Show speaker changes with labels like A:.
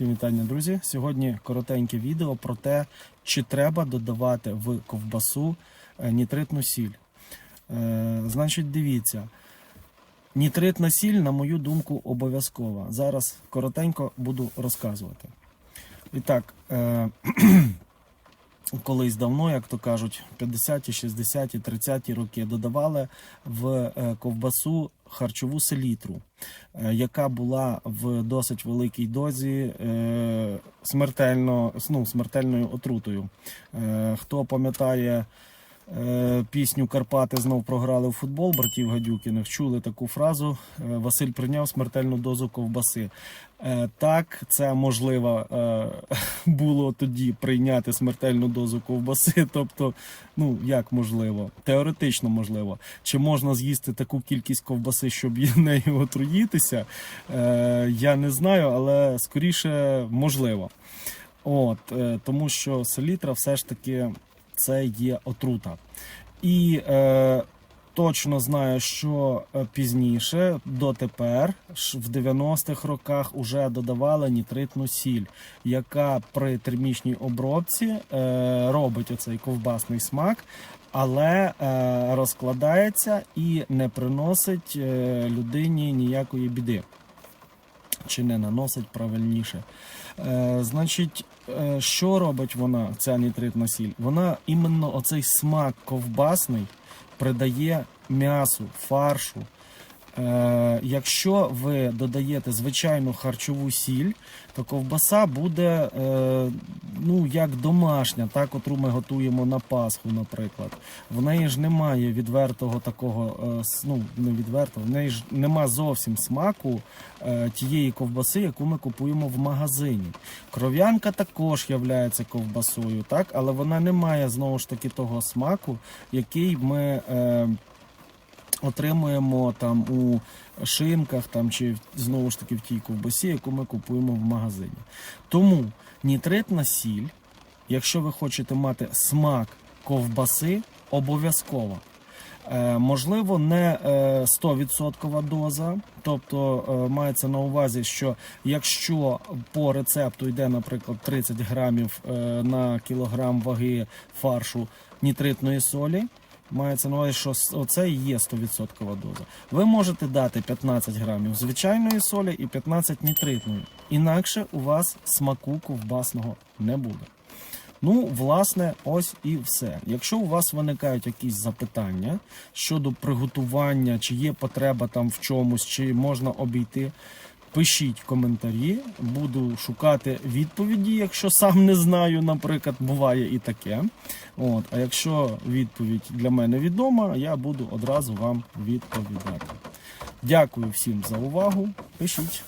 A: Всім вітання, друзі. Сьогодні коротеньке відео про те, чи треба додавати в ковбасу е, нітритну сіль. Е, значить, дивіться, нітритна сіль, на мою думку, обов'язкова. Зараз коротенько буду розказувати. І так, е, колись давно, як то кажуть, 50-ті, 60-ті, 30-ті роки додавали в е, ковбасу харчову селітру, е, яка була в досить великій дозі е, смертельно, ну, смертельною отрутою. Хто пам'ятає пісню Карпати знов програли в футбол братів Гадюкіних, чули таку фразу е, Василь прийняв смертельну дозу ковбаси. Е, Так, це можливо е, було тоді прийняти смертельну дозу ковбаси. Тобто, ну як можливо, теоретично можливо. Чи можна з'їсти таку кількість ковбаси, щоб нею отруїтися? Е, Я не знаю, але скоріше можливо. От, е, тому що селітра все ж таки це є отрута. І е, точно знаю, що е, пізніше, дотепер, в 90-х роках вже додавали нітритну сіль, яка при термічній обробці е, робить оцей ковбасний смак, але е, розкладається і не приносить е, людині ніякої біди. Чи не наносить правильніше. Е, значить, е, що робить вона, ця нітритна сіль? Вона іменно оцей смак ковбасний придає м'ясу, фаршу. Е, якщо ви додаєте звичайну харчову сіль, то ковбаса буде е, ну, як домашня, так, котру ми готуємо на Пасху, наприклад. В неї ж немає відвертого такого, е, ну не відвертого, в неї ж нема зовсім смаку тієї ковбаси, яку ми купуємо в магазині. Кров'янка також є ковбасою, так, але вона не має знову ж таки того смаку, який ми. Е, отримуємо там у шинках там, чи знову ж таки в тій ковбасі, яку ми купуємо в магазині. Тому нітритна сіль, якщо ви хочете мати смак ковбаси, обов'язково. Е, можливо, не е, 100% доза, тобто е, мається на увазі, що якщо по рецепту йде, наприклад, 30 грамів е, на кілограм ваги фаршу нітритної солі, Мається на увазі, що оце є 100% доза. Ви можете дати 15 грамів звичайної солі і 15 нітритної. Інакше у вас смаку ковбасного не буде. Ну, власне, ось і все. Якщо у вас виникають якісь запитання щодо приготування, чи є потреба там в чомусь, чи можна обійти, пишіть коментарі, буду шукати відповіді, якщо сам не знаю, наприклад, буває і таке. От, а якщо відповідь для мене відома, я буду одразу вам відповідати. Дякую всім за увагу. Пишіть.